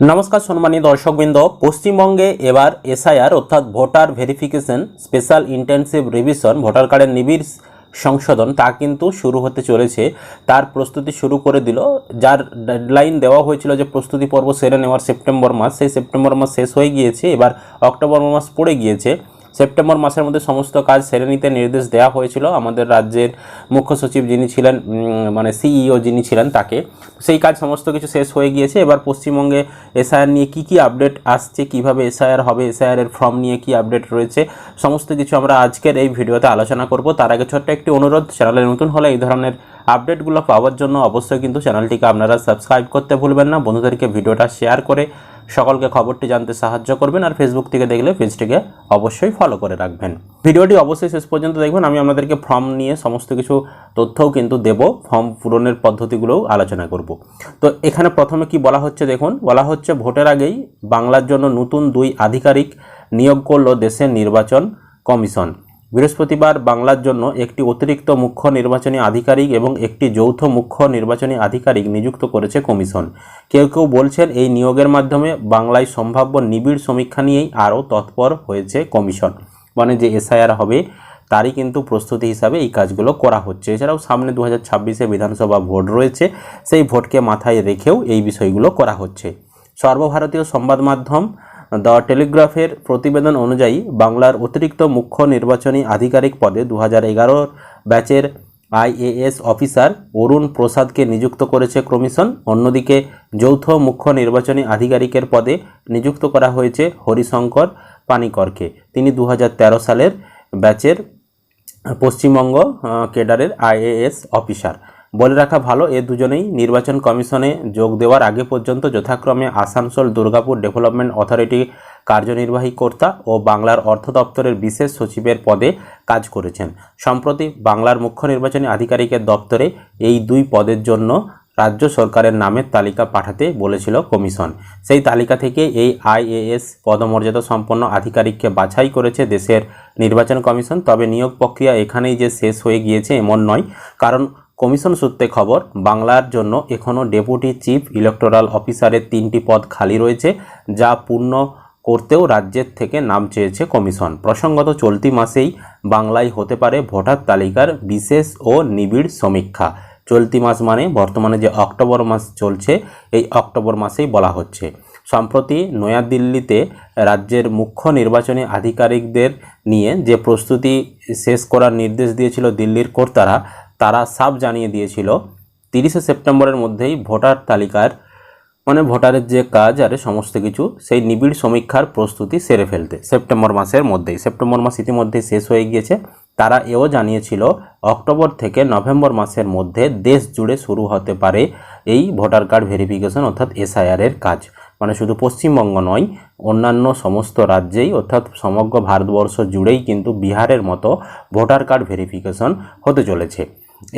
নমস্কার সম্মানী দর্শকবৃন্দ, পশ্চিমবঙ্গে এবার এসআইআর অর্থাৎ voter verification special intensive revision, voter কার্ডের নিবিড় সংশোধন তা কিন্তু শুরু হতে চলেছে। তার প্রস্তুতি শুরু করে দিল। যার ডেডলাইন দেওয়া হয়েছিল যে প্রস্তুতি পর্ব সেরে নেওয়ার সেপ্টেম্বর মাস, সেই সেপ্টেম্বর মাস শেষ হয়ে গিয়েছে। এবার অক্টোবর মাস পড়ে গিয়েছে। সেপ্টেম্বর মাসের মধ্যে সমস্ত কাজ সেরে নিতে নির্দেশ দেওয়া হয়েছিল। আমাদের রাজ্যের মুখ্য সচিব যিনি ছিলেন মানে সিইও যিনি ছিলেন তাকে। সেই কাজ সমস্ত কিছু শেষ হয়ে গিয়েছে। এবার পশ্চিমবঙ্গে এসআইআর নিয়ে কি কি আপডেট আসছে, কীভাবে এসআইআর হবে এসআইআর এর ফর্ম নিয়ে কি আপডেট রয়েছে, সমস্ত কিছু আমরা আজকের এই ভিডিওতে আলোচনা করব। তার আগে ছোট্ট একটি অনুরোধ, চ্যানেলে নতুন হলে এই ধরনের আপডেটগুলো পাওয়ার জন্য অবশ্যই কিন্তু চ্যানেলটিকে আপনারা সাবস্ক্রাইব করতে ভুলবেন না। বন্ধুদেরকে ভিডিওটা শেয়ার করে সকলকে খবরটি জানতে সাহায্য করবেন আর ফেসবুক থেকে দেখলে পেজটিকে অবশ্যই ফলো করে রাখবেন। ভিডিওটি অবশ্যই শেষ পর্যন্ত দেখবেন। আমি আপনাদেরকে ফর্ম নিয়ে সমস্ত কিছু তথ্যও কিন্তু দেব। ফর্ম পূরণের পদ্ধতিগুলোও আলোচনা করব। তো এখানে প্রথমে কি বলা হচ্ছে দেখুন? বলা হচ্ছে ভোটের আগেই বাংলার জন্য নতুন দুই আধিকারিক নিয়োগ করল দেশের নির্বাচন কমিশন। বৃহস্পতিবার বাংলার জন্য একটি অতিরিক্ত মুখ্য নির্বাচনী আধিকারিক এবং একটি যৌথ মুখ্য নির্বাচনী আধিকারিক নিযুক্ত করেছে কমিশন। কেউ কেউ বলছেন এই নিয়োগের মাধ্যমে বাংলায় সম্ভাব্য নিবিড় সমীক্ষা নিয়েই আরও তৎপর হয়েছে কমিশন। মানে যে এসআইআর হবে, তারই কিন্তু প্রস্তুতি হিসাবে এই কাজগুলো করা হচ্ছে। এছাড়াও সামনে দু হাজার বিধানসভা ভোট রয়েছে, সেই ভোটকে মাথায় রেখেও এই বিষয়গুলো করা হচ্ছে। সর্বভারতীয় সংবাদ মাধ্যম দ্য টেলিগ্রাফের প্রতিবেদন অনুযায়ী বাংলার অতিরিক্ত মুখ্য নির্বাচনী আধিকারিক পদে দু হাজার ব্যাচের আইএএস অফিসার অরুণ প্রসাদকে নিযুক্ত করেছে কমিশন। অন্যদিকে যৌথ মুখ্য নির্বাচনী আধিকারিকের পদে নিযুক্ত করা হয়েছে হরিশঙ্কর পানিকরকে। তিনি দু হাজার তেরো সালের ব্যাচের পশ্চিমবঙ্গ কেডারের আইএএস অফিসার। বলে রাখা ভালো, এ দুজনেই নির্বাচন কমিশনে যোগ দেওয়ার আগে পর্যন্ত যথাক্রমে আসানসোল দুর্গাপুর ডেভেলপমেন্ট অথরিটি কার্যনির্বাহী কর্তা ও বাংলার অর্থ দপ্তরের বিশেষ সচিবের পদে কাজ করেছেন। সম্প্রতি বাংলার মুখ্য নির্বাচনী আধিকারিকের দপ্তরে এই দুই পদের জন্য রাজ্য সরকারের নামের তালিকা পাঠাতে বলেছিল কমিশন। সেই তালিকা থেকে এই আইএএস পদমর্যাদা সম্পন্ন আধিকারিককে বাছাই করেছে দেশের নির্বাচন কমিশন। তবে নিয়োগ প্রক্রিয়া এখানেই যে শেষ হয়ে গিয়েছে এমন নয়, কারণ কমিশন সূত্রে খবর, বাংলার জন্য এখনও ডেপুটি চিফ ইলেকটোরাল অফিসারের তিনটি পদ খালি রয়েছে, যা পূর্ণ করতেও রাজ্যের থেকে নাম চেয়েছে কমিশন। প্রসঙ্গত চলতি মাসেই বাংলায় হতে পারে ভোটার তালিকার বিশেষ ও নিবিড় সমীক্ষা। চলতি মাস মানে বর্তমানে যে অক্টোবর মাস চলছে, এই অক্টোবর মাসেই বলা হচ্ছে। সম্প্রতি নয়াদিল্লিতে রাজ্যের মুখ্য নির্বাচনী আধিকারিকদের নিয়ে যে প্রস্তুতি শেষ করার নির্দেশ দিয়েছিল দিল্লির কর্তারা তারা সাফ জানিয়ে দিয়েছিল, তিরিশে সেপ্টেম্বরের মধ্যেই ভোটার তালিকার মানে ভোটারের যে কাজ আর সমস্ত কিছু, সেই নিবিড় সমীক্ষার প্রস্তুতি সেরে ফেলতে। সেপ্টেম্বর মাসের মধ্যেই, সেপ্টেম্বর মাস ইতিমধ্যেই শেষ হয়ে গিয়েছে। তারা এও জানিয়েছিল, অক্টোবর থেকে নভেম্বর মাসের মধ্যে দেশ জুড়ে শুরু হতে পারে এই ভোটার কার্ড ভেরিফিকেশন, অর্থাৎ এসআইআরের কাজ। মানে শুধু পশ্চিমবঙ্গ নয়, অন্যান্য সমস্ত রাজ্যেই, অর্থাৎ সমগ্র ভারতবর্ষ জুড়েই কিন্তু বিহারের মতো ভোটার কার্ড ভেরিফিকেশন হতে চলেছে।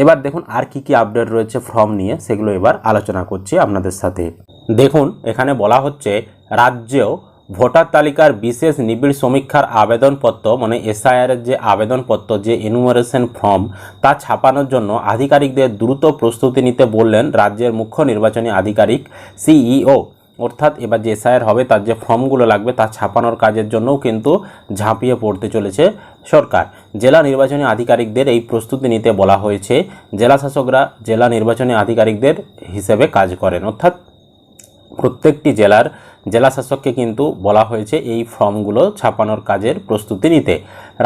এবার দেখুন আর কি কি আপডেট রয়েছে ফর্ম নিয়ে, সেগুলো এবার আলোচনা করছি আপনাদের সাথে। দেখুন, এখানে বলা হচ্ছে, রাজ্যেও ভোটার তালিকার বিশেষ নিবিড় সমীক্ষার আবেদনপত্র মানে এসআইআর এর যে আবেদনপত্র, যে এনুমারেশন ফর্ম তা ছাপানোর জন্য আধিকারিকদের দ্রুত প্রস্তুতি নিতে বললেন রাজ্যের মুখ্য নির্বাচনী আধিকারিক সিইও অর্থাৎ এবার যে এসআইআর হবে, তার যে ফর্মগুলো লাগবে, তা ছাপানোর কাজের জন্যও কিন্তু ঝাঁপিয়ে পড়তে চলেছে। সরকার। জেলা নির্বাচনী আধিকারিকদের এই প্রস্তুতি নিতে বলা হয়েছে। জেলা শাসকরা জেলা নির্বাচনী আধিকারিকদের হিসেবে কাজ করেন। অর্থাৎ প্রত্যেকটি জেলার জেলা শাসককে কিন্তু বলা হয়েছে এই ফর্মগুলো ছাপানোর কাজের প্রস্তুতি নিতে।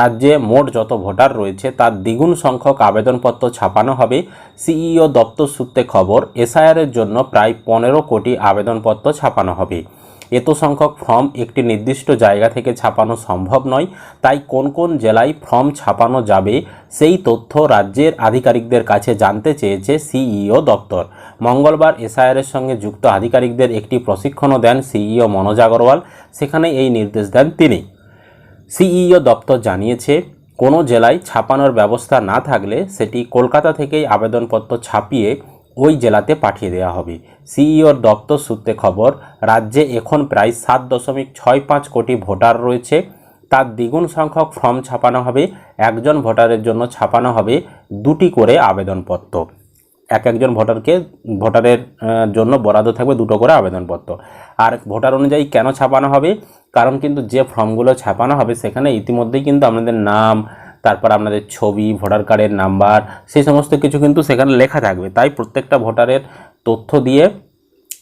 রাজ্যে মোট যত ভোটার রয়েছে তার দ্বিগুণ সংখ্যক আবেদনপত্র ছাপানো হবে। সিইও দপ্তর সূত্রে খবর এসআইআরের জন্য প্রায় পনেরো কোটি আবেদনপত্র ছাপানো হবে। এত সংখ্যক ফর্ম একটি নির্দিষ্ট জায়গা থেকে ছাপানো সম্ভব নয়, তাই কোন কোন জেলায় ফর্ম ছাপানো যাবে সেই তথ্য রাজ্যের আধিকারিকদের কাছে জানতে চেয়েছে সিইও দপ্তর। মঙ্গলবার এসআইআরের সঙ্গে যুক্ত আধিকারিকদের একটি প্রশিক্ষণও দেন সিইও মনোজ আগরওয়াল, সেখানে এই নির্দেশ দেন তিনি। সিইও দপ্তর জানিয়েছে, কোনো জেলায় ছাপানোর ব্যবস্থা না থাকলে সেটি কলকাতা থেকেই আবেদনপত্র ছাপিয়ে ওই জেলাতে পাঠিয়ে দেওয়া হবে। সিইওর দপ্তর সূত্রে খবর, রাজ্যে এখন প্রায় সাত দশমিক ছয় পাঁচ কোটি ভোটার রয়েছে। তার দ্বিগুণ সংখ্যক ফর্ম ছাপানো হবে, একজন ভোটারের জন্য ছাপানো হবে দুটি করে আবেদনপত্র। এক একজন ভোটারকে, ভোটারের জন্য বরাদ্দ থাকবে দুটো করে আবেদনপত্র। আর ভোটার অনুযায়ী কেন ছাপানো হবে? কারণ কিন্তু যে ফর্মগুলো ছাপানো হবে সেখানে ইতিমধ্যেই কিন্তু আপনাদের নাম তারপর আপনাদের ছবি, ভোটার কার্ডের নাম্বার, সেই সমস্ত কিছু কিন্তু সেখানে লেখা থাকবে। তাই প্রত্যেকটা ভোটারের তথ্য দিয়ে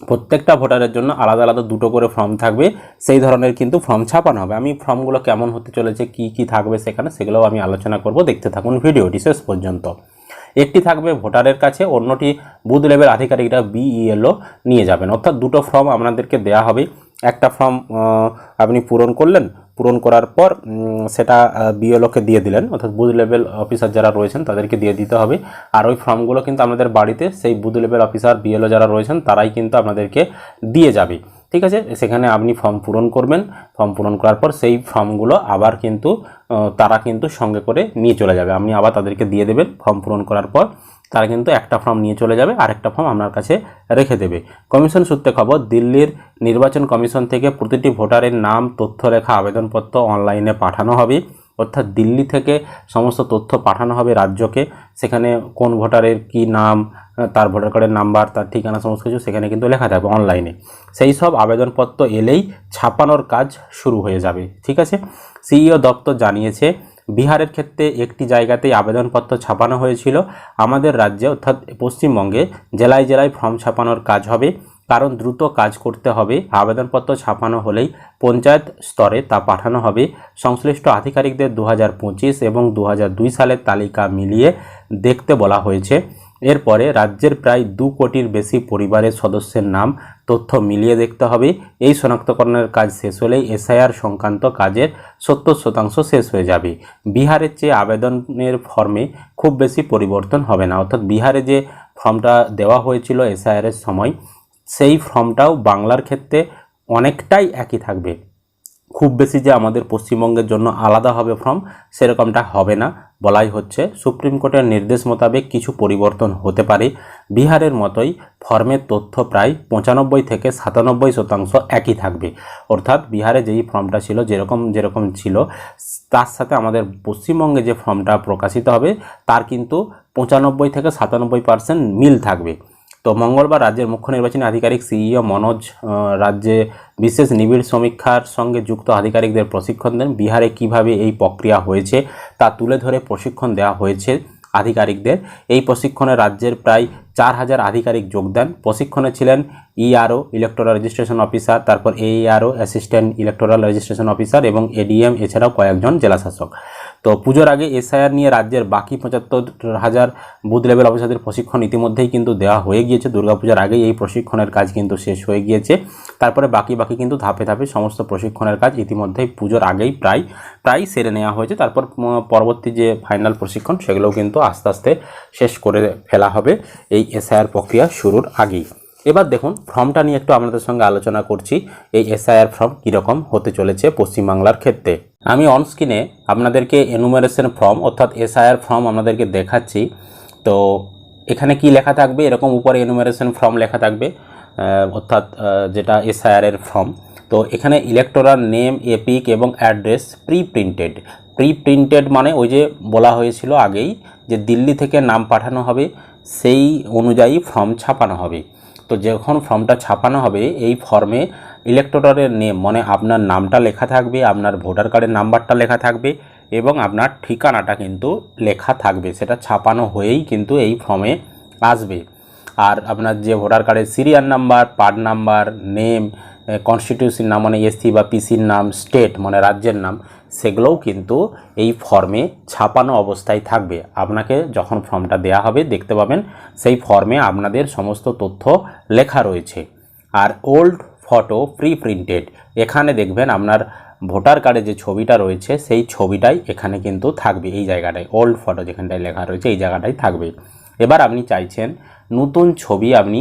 প্রত্যেকটা ভোটারের জন্য আলাদা আলাদা দুটো করে ফর্ম থাকবে। সেই ধরনের কিন্তু ফর্ম ছাপানো হবে। আমি ফর্মগুলো কেমন হতে চলেছে, কি কি থাকবে সেখানে, সেগুলোও আমি আলোচনা করব। দেখতে থাকুন ভিডিওটি শেষ পর্যন্ত। একটি থাকবে ভোটারের কাছে, অন্যটি বুথ লেভেল আধিকারিকরা বিইএলও নিয়ে যাবেন। অর্থাৎ দুটো ফর্ম আপনাদেরকে দেওয়া হবে। একটা ফর্ম আপনি পূরণ করলেন পূরণ করার পর সেটা বিএলওকে দিয়ে দিলেন। অর্থাৎ বুথ লেভেল অফিসার যারা রয়েছেন, তাদেরকে দিয়ে দিতে হবে। আর ওই ফর্মগুলো কিন্তু আমাদের বাড়িতে সেই বুথ লেভেল অফিসার, বিএলও যারা রয়েছেন, তারাই কিন্তু আপনাদেরকে দিয়ে যাবে। ঠিক আছে? সেখানে আপনি ফর্ম পূরণ করবেন। ফর্ম পূরণ করার পর সেই ফর্মগুলো আবার কিন্তু তারা কিন্তু সঙ্গে করে নিয়ে চলে যাবে। আপনি আবার তাদেরকে দিয়ে দেবেন ফর্ম পূরণ করার পর। তারা কিন্তু একটা ফর্ম নিয়ে চলে যাবে আর একটা ফর্ম আপনার কাছে রেখে দেবে। কমিশন সূত্রে খবর, দিল্লির নির্বাচন কমিশন থেকে প্রতিটি ভোটারের নাম, তথ্য লেখা, আবেদনপত্র অনলাইনে পাঠানো হবে। অর্থাৎ দিল্লি থেকে সমস্ত তথ্য পাঠানো হবে রাজ্যকে। সেখানে কোন ভোটারের কি নাম, তার ভোটার কার্ডের নাম্বার, তার ঠিকানা, সমস্ত কিছু সেখানে কিন্তু লেখা থাকবে অনলাইনে। সেই সব আবেদনপত্র এলেই ছাপানোর কাজ শুরু হয়ে যাবে, ঠিক আছে? সিইও দপ্তর জানিয়েছে, বিহারের ক্ষেত্রে একটি জায়গাতেই আবেদনপত্র ছাপানো হয়েছিল। আমাদের রাজ্যে, অর্থাৎ পশ্চিমবঙ্গে, জেলায় জেলায় ফর্ম ছাপানোর কাজ হবে। কারণ দ্রুত কাজ করতে হবে। আবেদনপত্র ছাপানো হলেই পঞ্চায়েত স্তরে তা পাঠানো হবে। সংশ্লিষ্ট আধিকারিকদের দু হাজার পঁচিশ এবং দু হাজার দুই সালের তালিকা মিলিয়ে দেখতে বলা হয়েছে। এরপরে রাজ্যের প্রায় দু কোটির বেশি পরিবারের সদস্যের নাম তথ্য মিলিয়ে দেখতে হবে। এই শনাক্তকরণের কাজ শেষ হলেই এসআইআর সংক্রান্ত কাজের সত্তর শতাংশ শেষ হয়ে যাবে। বিহারের চেয়ে আবেদনের ফর্মে খুব বেশি পরিবর্তন হবে না। অর্থাৎ বিহারে যে ফর্মটা দেওয়া হয়েছিল এসআইআরের সময় সেই ফর্মটাও বাংলার ক্ষেত্রে অনেকটাই একই থাকবে। খুব বেশি যে আমাদের পশ্চিমবঙ্গের জন্য আলাদা হবে ফর্ম, সেরকমটা হবে না। বলাই হচ্ছে, সুপ্রিম কোর্টের নির্দেশ মোতাবেক কিছু পরিবর্তন হতে পারে। বিহারের মতোই ফর্মের তথ্য প্রায় পঁচানব্বই থেকে সাতানব্বই শতাংশ একই থাকবে। অর্থাৎ বিহারে যেই ফর্মটা ছিল, যেরকম যেরকম ছিল, তার সাথে আমাদের পশ্চিমবঙ্গে যে ফর্মটা প্রকাশিত হবে, তার কিন্তু পঁচানব্বই থেকে সাতানব্বই পার্সেন্ট মিল থাকবে। তো মঙ্গলবার রাজ্যের মুখ্য নির্বাচনী আধিকারিক সিইও মনোজ রাজ্যে বিশেষ নিবিড় সমীক্ষার সঙ্গে যুক্ত আধিকারিকদের প্রশিক্ষণ দেন। বিহারে কীভাবে এই প্রক্রিয়া হয়েছে তা তুলে ধরে প্রশিক্ষণ দেওয়া হয়েছে আধিকারিকদের। এই প্রশিক্ষণে রাজ্যের প্রায় চার হাজার আধিকারিক যোগ দেন। প্রশিক্ষণে ছিলেন ইআরও, ইলেকটোরাল রেজিস্ট্রেশন অফিসার, তারপর AERO assistant, electoral registration officer এবং এডিএম এছাড়াও কয়েকজন জেলাশাসক। তো পুজোর আগে এসআইআর নিয়ে রাজ্যের বাকি পঁচাত্তর হাজার বুথ লেভেল অফিসারদের প্রশিক্ষণ ইতিমধ্যেই কিন্তু দেওয়া হয়ে গিয়েছে। দুর্গাপূজার আগেই এই প্রশিক্ষণের কাজ কিন্তু শেষ হয়ে গিয়েছে। তারপরে বাকি বাকি কিন্তু ধাপে ধাপে সমস্ত প্রশিক্ষণের কাজ ইতিমধ্যেই পুজোর আগেই প্রায় প্রায় সেরে নেওয়া হয়েছে। তারপর পরবর্তী যে ফাইনাল প্রশিক্ষণ সেগুলোও কিন্তু আস্তে আস্তে শেষ করে ফেলা হবে। এই এসআইআর প্রক্রিয়া শুরুর আগেই। এবার দেখুন, ফর্মটা নিয়ে একটু আপনাদের সঙ্গে আলোচনা করছি। এই এসআইআর ফর্ম কীরকম হতে চলেছে পশ্চিমবাংলার ক্ষেত্রে? আমি অন স্ক্রিনে আপনাদেরকে এনুমারেশন ফর্ম অর্থাৎ এসআইআর ফর্ম আপনাদেরকে দেখাচ্ছি। তো এখানে কি লেখা থাকবে? এরকম উপরে এনুমারেশন ফর্ম লেখা থাকবে অর্থাৎ যেটা এসআইআর এর ফর্ম তো এখানে ইলেকটোরাল নেম এপিক এবং address pre printed pre printed মানে ওই যে বলা হয়েছিল আগেই যে দিল্লি থেকে নাম পাঠানো হবে, সেই অনুযায়ী ফর্ম ছাপানো হবে। তো যখন ফর্মটা ছাপানো হবে, এই ফর্মে ইলেকটোরালের নেম মানে আপনার নামটা লেখা থাকবে, আপনার ভোটার কার্ডের নাম্বারটা লেখা থাকবে এবং আপনার ঠিকানাটা কিন্তু লেখা থাকবে। সেটা ছাপানো হয়েই কিন্তু এই ফর্মে আসবে। আর আপনার যে ভোটার কার্ডের serial number part number name constitution নাম মানে এসসি বা পিসির নাম স্টেট মানে রাজ্যের নাম, সেগুলোও কিন্তু এই ফর্মে ছাপানো অবস্থায় থাকবে। আপনাকে যখন ফর্মটা দেয়া হবে, দেখতে পাবেন সেই ফর্মে আপনাদের সমস্ত তথ্য লেখা রয়েছে। আর ওল্ড ফটো প্রি প্রিন্টেড এখানে দেখবেন আপনার ভোটার কার্ডে যে ছবিটা রয়েছে, সেই ছবিটাই এখানে কিন্তু থাকবে, এই জায়গাটায় ওল্ড ফটো যেখানটায় লেখা রয়েছে, এই জায়গাটাই থাকবে। এবার আপনি চাইছেন নতুন ছবি আপনি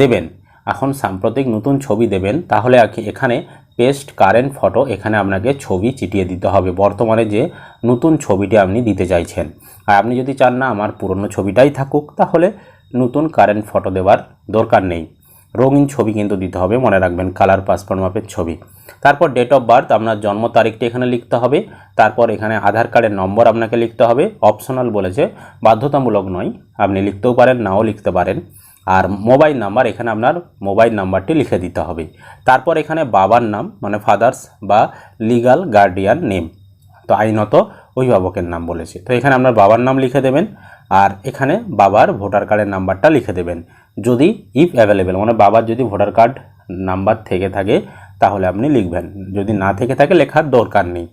দেবেন, এখন সাম্প্রতিক নতুন ছবি দেবেন, তাহলে এখানে পেস্ট কারেন্ট ফটো এখানে আপনাকে ছবি চিটিয়ে দিতে হবে, বর্তমানে যে নতুন ছবিটি আপনি দিতে চাইছেন। আর আপনি যদি চান না আমার পুরনো ছবিটাই থাকুক, তাহলে নতুন কারেন্ট ফটো দেওয়ার দরকার নেই। রঙিন ছবি কিন্তু দিতে হবে, মনে রাখবেন কালার পাসপোর্ট মাপের ছবি। তারপর ডেট অফ বার্থ আপনার জন্ম তারিখটি এখানে লিখতে হবে। তারপর এখানে আধার কার্ডের নম্বর আপনাকে লিখতে হবে। অপশনাল বলেছে, বাধ্যতামূলক নয়, আপনি লিখতেও পারেন, নাও লিখতে পারেন। আর মোবাইল নাম্বার এখানে আপনার মোবাইল নাম্বারটি লিখে দিতে হবে। তারপর এখানে বাবার নাম মানে ফাদার্স বা লিগাল গার্ডিয়ান নেম তো আইনত অভিভাবকের নাম বলেছে। তো এখানে আপনার বাবার নাম লিখে দেবেন, আর এখানে বাবার ভোটার কার্ডের নাম্বারটা লিখে দেবেন। যদি ইফ অ্যাভেলেবেল মানে বাবার যদি ভোটার কার্ড নাম্বার থেকে থাকে, তাহলে আপনি লিখবেন। যদি না থেকে থাকে, লেখার দরকার নেই।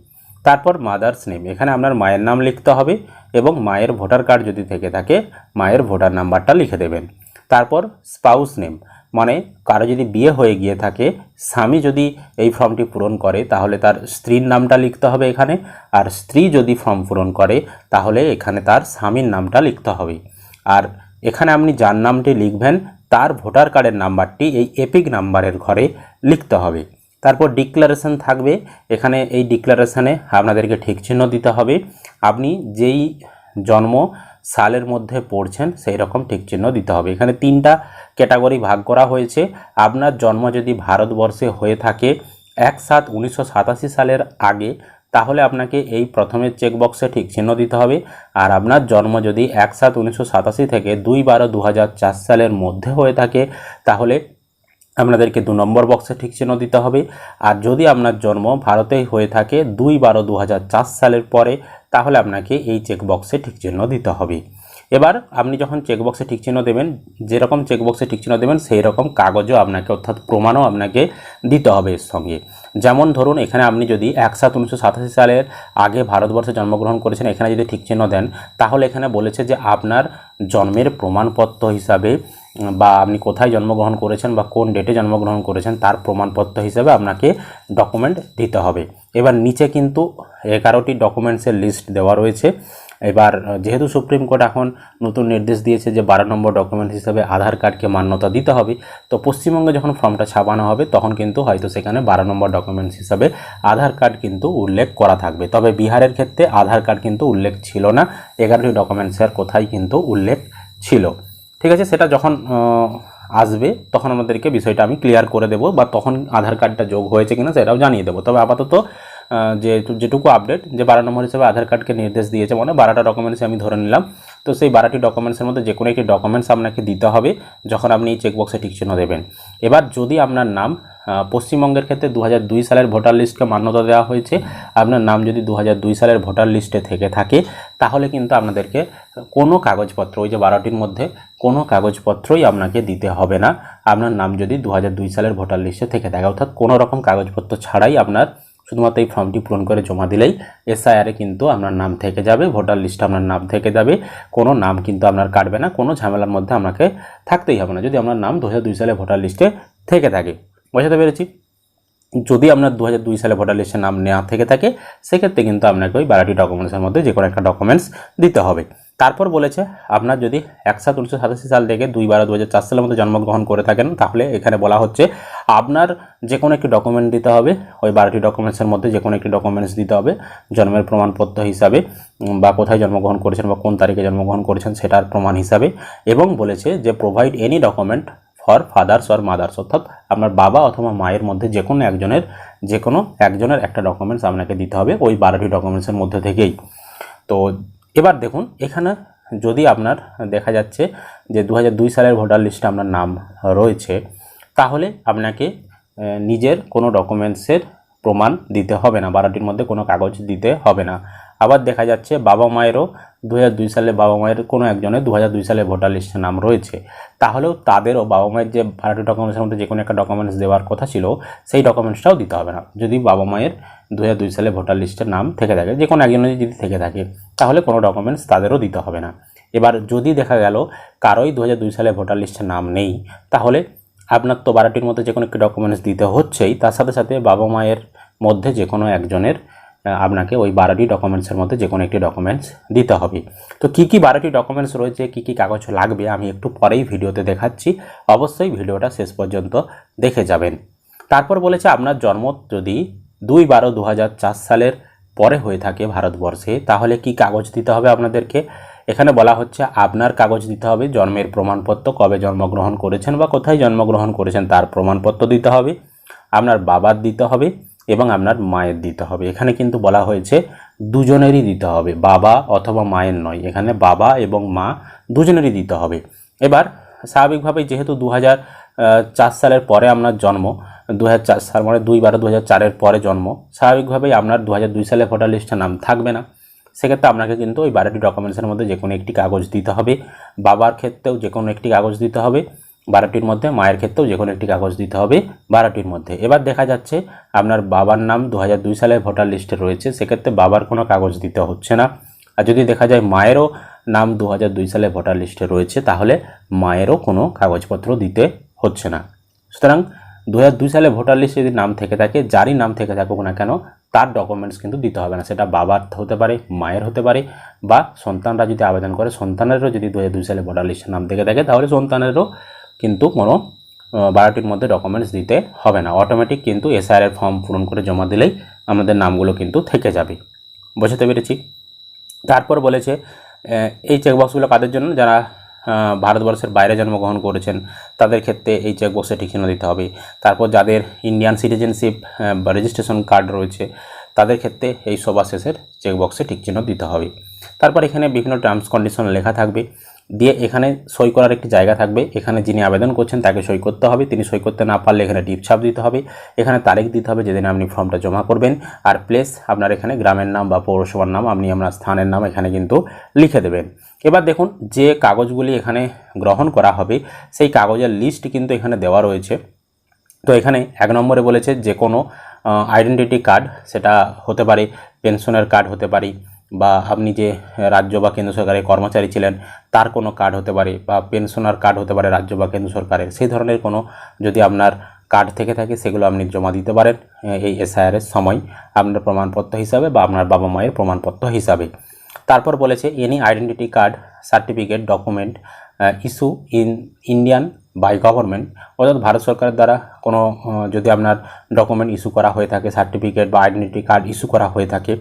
তারপর মাদার্স নেম এখানে আপনার মায়ের নাম লিখতে হবে এবং মায়ের ভোটার কার্ড যদি থেকে থাকে, মায়ের ভোটার নাম্বারটা লিখে দেবেন। তারপর স্পাউস নেম মানে কারও যদি বিয়ে হয়ে গিয়ে থাকে, স্বামী যদি এই ফর্মটি পূরণ করে, তাহলে তার স্ত্রীর নামটা লিখতে হবে এখানে। আর স্ত্রী যদি ফর্ম পূরণ করে, তাহলে এখানে তার স্বামীর নামটা লিখতে হবে। আর এখানে আপনি যার নামটি লিখবেন, তার ভোটার কার্ডের নাম্বারটি এই এপিক নাম্বারের ঘরে লিখতে হবে। তারপর ডিক্লারেশন থাকবে। এখানে এই ডিক্লারেশানে আপনাদেরকে ঠিক চিহ্ন দিতে হবে। আপনি যেই জন্ম সালের মধ্যে পড়ছেন, সেই রকম ঠিক চিহ্ন দিতে হবে। এখানে তিনটা ক্যাটাগরি ভাগ করা হয়েছে। আপনার জন্ম যদি ভারতবর্ষে হয়ে থাকে, এক সাত উনিশশো সালের আগে তাহলে আপনাকে এই প্রথমের চেকবক্সে ঠিক চিহ্ন দিতে হবে। আর আপনার জন্ম যদি এক সাত উনিশশো থেকে দুই বারো দু সালের মধ্যে হয়ে থাকে, তাহলে আপনাদেরকে দু নম্বর বক্সে ঠিক চিহ্ন দিতে হবে। আর যদি আপনার জন্ম ভারতেই হয়ে থাকে দুই বারো দু সালের পরে, তাহলে আপনাকে এই চেকবক্সে ঠিক চিহ্ন দিতে হবে। এবার আপনি যখন চেকবক্সে ঠিক চিহ্ন দেবেন, যেরকম চেকবক্সে ঠিক চিহ্ন দেবেন সেই রকম কাগজও আপনাকে অর্থাৎ প্রমাণও আপনাকে দিতে হবে এর সঙ্গে। যেমন ধরুন, এখানে আপনি যদি এক সাত উনিশশো সাতাশি সালের আগে ভারতবর্ষে জন্মগ্রহণ করেছেন, এখানে যদি ঠিক চিহ্ন দেন, তাহলে এখানে বলেছে যে আপনার জন্মের প্রমাণপত্র হিসাবে বা আপনি কোথায় জন্মগ্রহণ করেছেন বা কোন ডেটে জন্মগ্রহণ করেছেন, তার প্রমাণপত্র হিসেবে আপনাকে ডকুমেন্ট দিতে হবে। এবার নিচে কিন্তু এগারোটি ডকুমেন্টসের লিস্ট দেওয়া রয়েছে। এবার যেহেতু সুপ্রিম কোর্ট এখন নতুন নির্দেশ দিয়েছে যে বারো নম্বর ডকুমেন্ট হিসেবে আধার কার্ডকে মান্যতা দিতে হবে, তো পশ্চিমবঙ্গে যখন ফর্মটা ছাপানো হবে, তখন কিন্তু হয়তো সেখানে বারো নম্বর ডকুমেন্টস হিসাবে আধার কার্ড কিন্তু উল্লেখ করা থাকবে। তবে বিহারের ক্ষেত্রে আধার কার্ড কিন্তু উল্লেখ ছিল না, এগারোটি ডকুমেন্টসের কোথায় কিন্তু উল্লেখ ছিল। ঠিক আছে, সেটা যখন আসবে, তখন আমাদেরকে বিষয়টা আমি ক্লিয়ার করে দেবো বা তখন আধার কার্ডটা যোগ হয়েছে কিনা সেটাও জানিয়ে দেবো। তবে আপাতত যে যেটুকু আপডেট যে বারো নম্বর হিসেবে আধার কার্ডকে নির্দেশ দিয়েছে মানে বারোটা ডকুমেন্টস আমি ধরে নিলাম। তো সেই বারোটি ডকুমেন্টসের মধ্যে যে কোনো একটি ডকুমেন্টস আপনাকে দিতে হবে যখন আপনি এই চেকবক্সে চিহ্ন দেবেন। এবার যদি আপনার নাম পশ্চিমবঙ্গের ক্ষেত্রে দু হাজার দুই সালের ভোটার লিস্টকে মান্যতা দেওয়া হয়েছে, আপনার নাম যদি দু হাজার দুই সালের ভোটার লিস্টে থেকে থাকে, তাহলে কিন্তু আপনাদেরকে কোনো কাগজপত্র, ওই যে বারোটির মধ্যে কোনো কাগজপত্রই আপনাকে দিতে হবে না। আপনার নাম যদি দু হাজার দুই সালের ভোটার লিস্টে থেকে থাকে, অর্থাৎ কোনো রকম কাগজপত্র ছাড়াই আপনার শুধুমাত্র এই ফর্মটি পূরণ করে জমা দিলেই এসআইআরে কিন্তু আপনার নাম থেকে যাবে, ভোটার লিস্টে আপনার নাম থেকে যাবে। কোনো নাম কিন্তু আপনার কাটবে না, কোনো ঝামেলার মধ্যে আপনাকে থাকতেই হবে না। যদি আপনার নাম দু হাজার দুই সালে ভোটার লিস্টে থেকে থাকে। বোঝাতে পেরেছি? যদি আপনার দু হাজার দুই সালে ভোটার লিস্টে নাম নেওয়া থেকে থাকে, সেক্ষেত্রে কিন্তু আপনাকে ওই বারোটি ডকুমেন্টসের মধ্যে যে কোনো একটা ডকুমেন্টস দিতে হবে। তারপর বলেছে, আপনার যদি এক সাত উনিশশো সাতাশি সাল থেকে দুই বারো দু হাজার চার সালের মধ্যে জন্মগ্রহণ করে থাকেন, তাহলে এখানে বলা হচ্ছে, আপনার যে কোনো একটি ডকুমেন্ট দিতে হবে, ওই বারোটি ডকুমেন্টসের মধ্যে যে কোনো একটি ডকুমেন্টস দিতে হবে, জন্মের প্রমাণপত্র হিসাবে বা কোথায় জন্মগ্রহণ করেছেন বা কোন তারিখে জন্মগ্রহণ করেছেন সেটার প্রমাণ হিসাবে, এবং বলেছে যে provide any document for father's or mother's অর্থাৎ আপনার বাবা অথবা মায়ের মধ্যে যে কোনো একজনের যে কোনো একজনের একটা ডকুমেন্টস আপনাকে দিতে হবে ওই বারোটি ডকুমেন্টসের মধ্যে থেকেই। তো এবার দেখুন, এখানে যদি আপনার দেখা যাচ্ছে যে দু হাজার দুই সালের ভোটার লিস্টে আপনার নাম রয়েছে, তাহলে আপনাকে নিজের কোনো ডকুমেন্টসের প্রমাণ দিতে হবে না, বারোটির মধ্যে কোনো কাগজ দিতে হবে না। আবার দেখা যাচ্ছে বাবা মায়েরও দু হাজার দুই সালে বাবা মায়ের কোনো একজনের দু হাজার দুই সালে ভোটার লিস্টে নাম রয়েছে। তাহলেও তাদেরও বাবা মায়ের যে বারোটি ডকুমেন্টসের মধ্যে যে কোনো একটা ডকুমেন্টস দেওয়ার কথা ছিল, সেই ডকুমেন্টসটাও দিতে হবে না। যদি বাবা মায়ের দু হাজার দুই সালে ভোটার লিস্টের নাম থেকে থাকে যে কোনো একজনের যদি থেকে থাকে, তাহলে কোনো ডকুমেন্টস তাদেরও দিতে হবে না। এবার যদি দেখা গেল কারোই দু হাজার দুই সালে ভোটার লিস্টে নাম নেই, তাহলে আপনার তো বারোটির মধ্যে যে কোনো একটি ডকুমেন্টস দিতে হচ্ছেই, তার সাথে সাথে বাবা মায়ের মধ্যে যে কোনো একজনের আপনাকে ওই বারোটি ডকুমেন্টসের মধ্যে যে কোনো একটি ডকুমেন্টস দিতে হবে। তো কী কী বারোটি ডকুমেন্টস রয়েছে, কী কী কাগজ লাগবে, আমি একটু পরেই ভিডিওতে দেখাচ্ছি। অবশ্যই ভিডিওটা শেষ পর্যন্ত দেখে যাবেন। তারপর বলেছে, আপনার জন্ম যদি দুই বারো দু সালের পরে হয়ে থাকে ভারতবর্ষে, তাহলে কি কাগজ দিতে হবে আপনাদেরকে? এখানে বলা হচ্ছে, আপনার কাগজ দিতে হবে, জন্মের প্রমাণপত্র, কবে জন্মগ্রহণ করেছেন বা কোথায় জন্মগ্রহণ করেছেন তার প্রমাণপত্র দিতে হবে। আপনার বাবার দিতে হবে এবং আপনার মায়ের দিতে হবে। এখানে কিন্তু বলা হয়েছে, দুজনেরই দিতে হবে, বাবা অথবা মায়ের নয়। এখানে বাবা এবং মা দুজনেরই দিতে হবে। এবার স্বাভাবিকভাবেই যেহেতু দু হাজার চার সালের পরে আপনার জন্ম দু হাজার চার সাল মানে দুই বারো দু চারের পরে জন্ম, স্বাভাবিকভাবেই আপনার দু হাজার দুই সালে ভোটার লিস্টে নাম থাকবে না। সেক্ষেত্রে আপনাকে কিন্তু ওই বারোটি ডকুমেন্টসের মধ্যে যে কোনো একটি কাগজ দিতে হবে। বাবার ক্ষেত্রেও যে কোনো একটি কাগজ দিতে হবে। বারোটির মধ্যে মায়ের ক্ষেত্রেও যে কোনো একটি কাগজ দিতে হবে বারোটির মধ্যে। এবার দেখা যাচ্ছে আপনার বাবার নাম দু হাজার দুই সালে ভোটার লিস্টে রয়েছে, সেক্ষেত্রে বাবার কোনো কাগজ দিতে হচ্ছে না। আর যদি দেখা যায় মায়েরও নাম দু হাজার দুই সালে ভোটার লিস্টে রয়েছে, তাহলে মায়েরও কোনো কাগজপত্র দিতে হচ্ছে না। সুতরাং দু হাজার দুই সালে ভোটার লিস্টে যদি নাম থেকে থাকে, যারই নাম থেকে থাকুক না কেন, তার ডকুমেন্টস কিন্তু দিতে হবে না। সেটা বাবার হতে পারে, মায়ের হতে পারে, বা সন্তানরা যদি আবেদন করে, সন্তানেরও যদি দু হাজার দুই সালে ভোটার লিস্টে নাম থেকে থাকে, তাহলে সন্তানেরও কিন্তু কোনো আহ, বারোটির মধ্যে ডকুমেন্টস দিতে হবে না। অটোমেটিক কিন্তু এসআইআর ফর্ম পূরণ করে জমা দিলেই আমাদের নামগুলো কিন্তু থেকে যাবে। বোঝাতে পেরেছি? তারপর বলেছে এই চেকবক্সগুলো কাদের জন্য? যারা ভারতবর্ষের বাইরে জন্মগ্রহণ করেছেন তাদের ক্ষেত্রে এই চেকবক্সে ঠিক চিহ্ন দিতে হবে। তারপর যাদের ইন্ডিয়ান সিটিজেনশিপ বা রেজিস্ট্রেশন কার্ড রয়েছে তাদের ক্ষেত্রে এই সভা শেষের চেকবক্সে ঠিক চিহ্ন দিতে হবে। তারপর এখানে বিভিন্ন টার্মস কন্ডিশন লেখা থাকবে। দিয়ে এখানে সই করার একটি জায়গা থাকবে। এখানে যিনি আবেদন করছেন তাকে সই করতে হবে। তিনি সই করতে না পারলে এখানে টিপ ছাপ দিতে হবে। এখানে তারিখ দিতে হবে যেদিন আপনি ফর্মটা জমা করবেন। আর প্লেস আপনার এখানে গ্রামের নাম বা পৌরসভার নাম আপনি আপনার স্থানের নাম এখানে কিন্তু লিখে দেবেন। এবার দেখুন যে কাগজগুলি এখানে গ্রহণ করা হবে, সেই কাগজের লিস্ট কিন্তু এখানে দেওয়া রয়েছে। তো এখানে এক নম্বরে বলেছে যে কোনো আইডেন্টিটি কার্ড সেটা হতে পারে পেনশনের কার্ড হতে পারে বা আপনি যে রাজ্য বা কেন্দ্র সরকারের কর্মচারী ছিলেন, তার কোনো কার্ড হতে পারে বা পেনশনার কার্ড হতে পারে রাজ্য বা কেন্দ্র সরকারের। সেই ধরনের কোনো যদি আপনার কার্ড থেকে থাকে, সেগুলো আপনি জমা দিতে পারেন এই এসআইআরের সময় আপনার প্রমাণপত্র হিসাবে বা আপনার বাবা মায়ের প্রমাণপত্র হিসাবে। তারপর বলেছে any identity card certificate document issue in Indian by government অর্থাৎ ভারত সরকারের দ্বারা কোনো যদি আপনার ডকুমেন্ট ইস্যু করা হয়ে থাকে সার্টিফিকেট বা আইডেন্টি কার্ড ইস্যু করা হয়ে থাকে,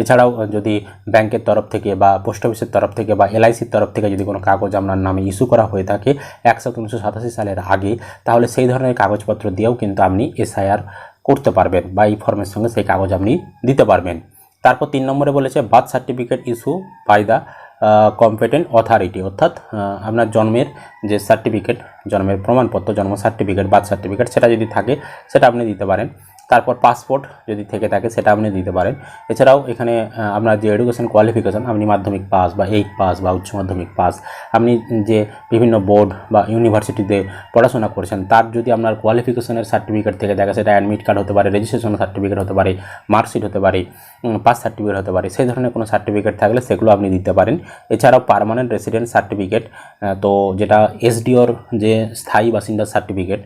এছাড়াও যদি ব্যাংকের তরফ থেকে বা পোস্ট অফিসের তরফ থেকে বা এলআইসির তরফ থেকে যদি কোনো কাগজ আপনার নামে ইস্যু করা হয়ে থাকে একশো উনিশশো সাতাশি সালের আগে, তাহলে সেই ধরনের কাগজপত্র দিয়েও কিন্তু আপনি এসআইআর করতে পারবেন বা এই ফর্মের সঙ্গে সেই কাগজ আপনি দিতে পারবেন। তারপর তিন নম্বরে বলেছে birth certificate issue by the competent authority অর্থাৎ আপনার জন্মের যে সার্টিফিকেট জন্মের প্রমাণপত্র, জন্ম সার্টিফিকেট বার্থ সার্টিফিকেট সেটা যদি থাকে, সেটা আপনি দিতে পারেন। তারপর পাসপোর্ট যদি থেকে থাকে সেটা আপনি দিতে পারেন। এছাড়াও এখানে আপনার যে এডুকেশন কোয়ালিফিকেশন আপনি মাধ্যমিক পাস বা এইট পাস বা উচ্চ মাধ্যমিক পাস আপনি যে বিভিন্ন বোর্ড বা ইউনিভার্সিটিতে পড়াশোনা করছেন, তার যদি আপনার কোয়ালিফিকেশনের সার্টিফিকেট থেকে থাকে, সেটা অ্যাডমিট কার্ড হতে পারে রেজিস্ট্রেশন সার্টিফিকেট হতে পারে মার্কশিট হতে পারে পাস সার্টিফিকেট হতে পারে, সেই ধরনের কোনো সার্টিফিকেট থাকলে সেগুলো আপনি দিতে পারেন। এছাড়াও পার্মানেন্ট রেসিডেন্ট সার্টিফিকেট তো যেটা এসডিওর যে স্থায়ী বাসিন্দার সার্টিফিকেট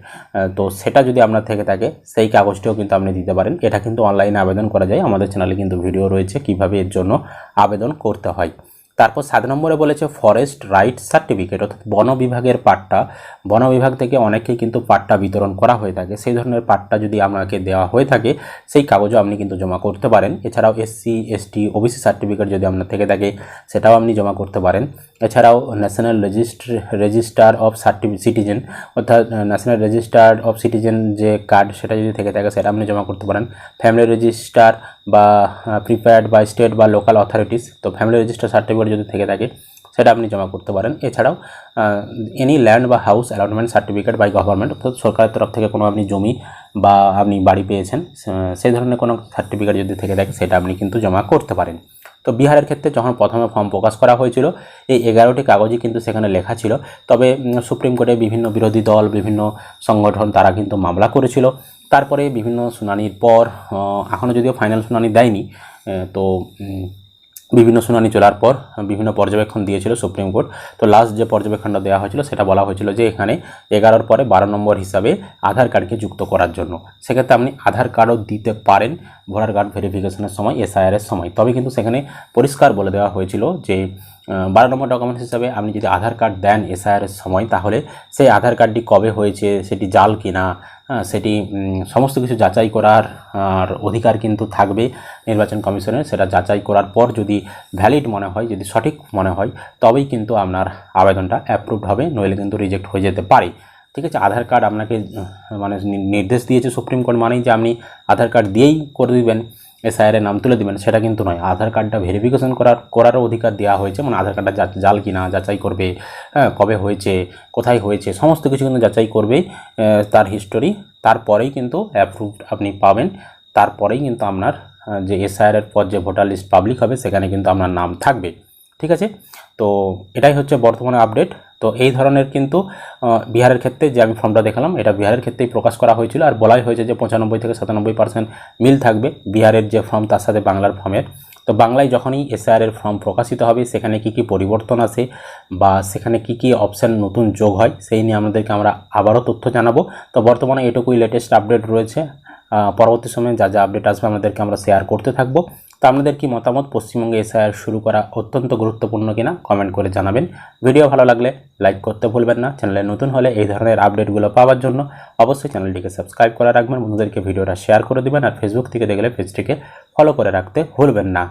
তো সেটা যদি আপনার থেকে থাকে, সেই কাগজটিও কিন্তু আপনি দিতে পারেন। এটা কিন্তু অনলাইনে আবেদন করা যায়। আমাদের চ্যানেলে কিন্তু ভিডিও রয়েছে কীভাবে এর জন্য আবেদন করতে হয়। তারপর সাত নম্বরে বলেছে ফরেস্ট রাইট সার্টিফিকেট অর্থাৎ বন বিভাগের পাট্টা। বন বিভাগ থেকে অনেকেই কিন্তু পাট্টা বিতরণ করা হয়ে থাকে। সেই ধরনের পাট্টা যদি আপনাকে দেওয়া হয়ে থাকে, সেই কাগজও আপনি কিন্তু জমা করতে পারেন। এছাড়াও এসসি এসটি ওবিসি সার্টিফিকেট যদি আপনার থেকে থাকে, সেটাও আপনি জমা করতে পারেন। এছাড়াও national register register of certi citizen অর্থাৎ ন্যাশনাল রেজিস্টার অফ সিটিজেন যে কার্ড সেটা যদি থেকে থাকে, সেটা আপনি জমা করতে পারেন। ফ্যামিলি রেজিস্টার বা প্রিপেয়ার্ড বাই স্টেট বা লোকাল অথরিটিস তো ফ্যামিলি রেজিস্টার সার্টিফিকেট যদি থেকে থাকে, সেটা আপনি জমা করতে পারেন। এছাড়াও এনি ল্যান্ড বা house allotment certificate by government অর্থাৎ সরকারের তরফ থেকে কোনো আপনি জমি বা আপনি বাড়ি পেয়েছেন সেই ধরনের কোনো সার্টিফিকেট যদি থেকে থাকে, সেটা আপনি কিন্তু জমা করতে পারেন। তো বিহারের ক্ষেত্রে যখন প্রথমে ফর্ম প্রকাশ করা হয়েছিল, এই এগারোটি কাগজই কিন্তু সেখানে লেখা ছিল। তবে সুপ্রিম কোর্টে বিভিন্ন বিরোধী দল, বিভিন্ন সংগঠন তারা কিন্তু মামলা করেছিল। তারপরে বিভিন্ন শুনানির পর এখনও যদিও ফাইনাল শুনানি দেয়নি তো বিভিন্ন শুনানি চলার পর, বিভিন্ন পর্যবেক্ষণ দিয়েছিল সুপ্রিম কোর্ট। তো লাস্ট যে পর্যবেক্ষণটা দেওয়া হয়েছিল, সেটা বলা হয়েছিল যে এখানে এগারোর পরে বারো নম্বর হিসাবে আধার কার্ডকে যুক্ত করার জন্য। সেক্ষেত্রে আপনি আধার কার্ডও দিতে পারেন ভোটার কার্ড ভেরিফিকেশনের সময় এসআইআরের সময়। তবে কিন্তু সেখানে পরিষ্কার বলে দেওয়া হয়েছিল যে বারো নম্বর ডকুমেন্টস হিসাবে আপনি যদি আধার কার্ড দেন এসআইআরের সময়, তাহলে সেই আধার কার্ডটি কবে হয়েছে, সেটি জাল কিনা সেটি সমস্ত কিছু যাচাই করার অধিকার কিন্তু থাকবে নির্বাচন কমিশনের, সেটা যাচাই করার পর যদি ভ্যালিড মনে হয়, যদি সঠিক মনে হয়, তবেই কিন্তু আপনার আবেদনটা অ্যাপ্রুভড হবে, নইলে কিন্তু রিজেক্ট হয়ে যেতে পারে। ঠিক আছে, আধার কার্ড আপনাকে মানে নির্দেশ দিয়েছে সুপ্রিম কোর্ট মানেই যে আপনি আধার কার্ড দিয়েই করে দিবেন। এসআইআর নাম তুলে দেবেন, সেটা কিন্তু নয়। আধার কার্ডটা ভেরিফিকেশন করার, করারও অধিকার দেওয়া হয়েছে মানে আধার কার্ডটা যা- জাল কিনা, যাচাই করবে হ্যাঁ কবে হয়েছে, কোথায় হয়েছে, সমস্ত কিছু কিন্তু যাচাই করবে তার হিস্টোরি তারপরেই কিন্তু অ্যাপ্রুভড আপনি পাবেন, তারপরেই কিন্তু আপনার যে এসআইআরের পর যে ভোটার লিস্ট পাবলিক হবে, সেখানে কিন্তু আপনার নাম থাকবে। ঠিক আছে? তো এটাই হচ্ছে বর্তমানে আপডেট তো এই ধরনের কিন্তু বিহারের ক্ষেত্রে যে আমি ফর্মটা দেখালাম, এটা বিহারের ক্ষেত্রেই প্রকাশ করা হয়েছিল। আর বলাই হয়েছে যে পঁচানব্বই থেকে সাতানব্বই পার্সেন্ট মিল থাকবে বিহারের যে ফর্ম তার সাথে বাংলার ফর্মের তো বাংলায় যখনই এসআর এর ফর্ম প্রকাশিত হবে, সেখানে কি কি পরিবর্তন আসে বা সেখানে কি কি অপশান নতুন যোগ হয়, সেই নিয়ে আমাদেরকে আমরা আবারও তথ্য জানাব। তো বর্তমানে এটুকুই লেটেস্ট আপডেট রয়েছে। পরবর্তী সময়ে যা যা আপডেট আসবে, আমাদেরকে আমরা শেয়ার করতে থাকব। তো আপনাদের কি মতামত? পশ্চিমবঙ্গে এসআইআর শুরু করা অত্যন্ত গুরুত্বপূর্ণ কিনা কমেন্ট করে জানাবেন। ভিডিও ভালো লাগলে লাইক করতে ভুলবেন না। চ্যানেলে নতুন হলে এই ধরনের আপডেটগুলো পাওয়ার জন্য অবশ্যই চ্যানেলটিকে সাবস্ক্রাইব করে রাখবেন। বন্ধুদেরকে ভিডিওটা শেয়ার করে দেবেন আর ফেসবুক থেকে দেখলে পেজটিকে ফলো করে রাখতে ভুলবেন না।